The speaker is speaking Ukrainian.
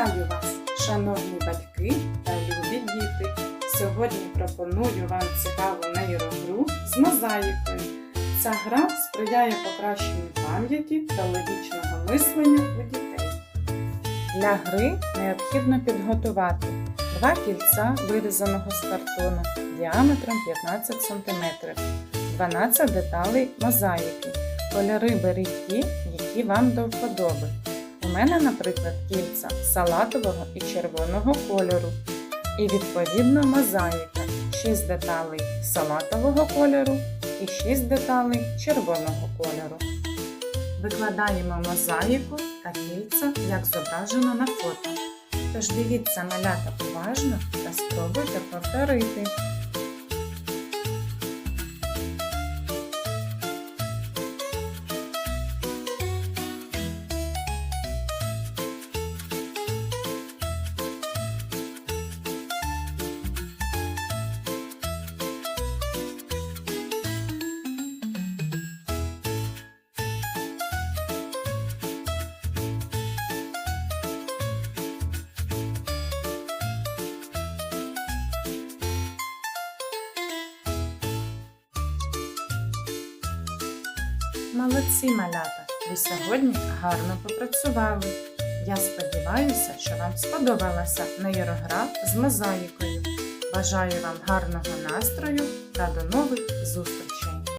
Вітаю вас, шановні батьки та любі діти! Сьогодні пропоную вам цікаву нейрогру з мозаїкою. Ця гра сприяє покращенню пам'яті та логічного мислення у дітей. Для гри необхідно підготувати два кільця, вирізаного з картону діаметром 15 см, 12 деталей мозаїки. Кольори беріть ті, які вам до вподоби. У мене, наприклад, кільця салатового і червоного кольору. І відповідно мозаїка 6 деталей салатового кольору і 6 деталей червоного кольору. Викладаємо мозаїку та кільця, як зображено на фото. Тож дивіться малята уважно та спробуйте повторити. Молодці малята! Ви сьогодні гарно попрацювали. Я сподіваюся, що вам сподобалася нейрогра з мозаїкою. Бажаю вам гарного настрою та до нових зустрічей!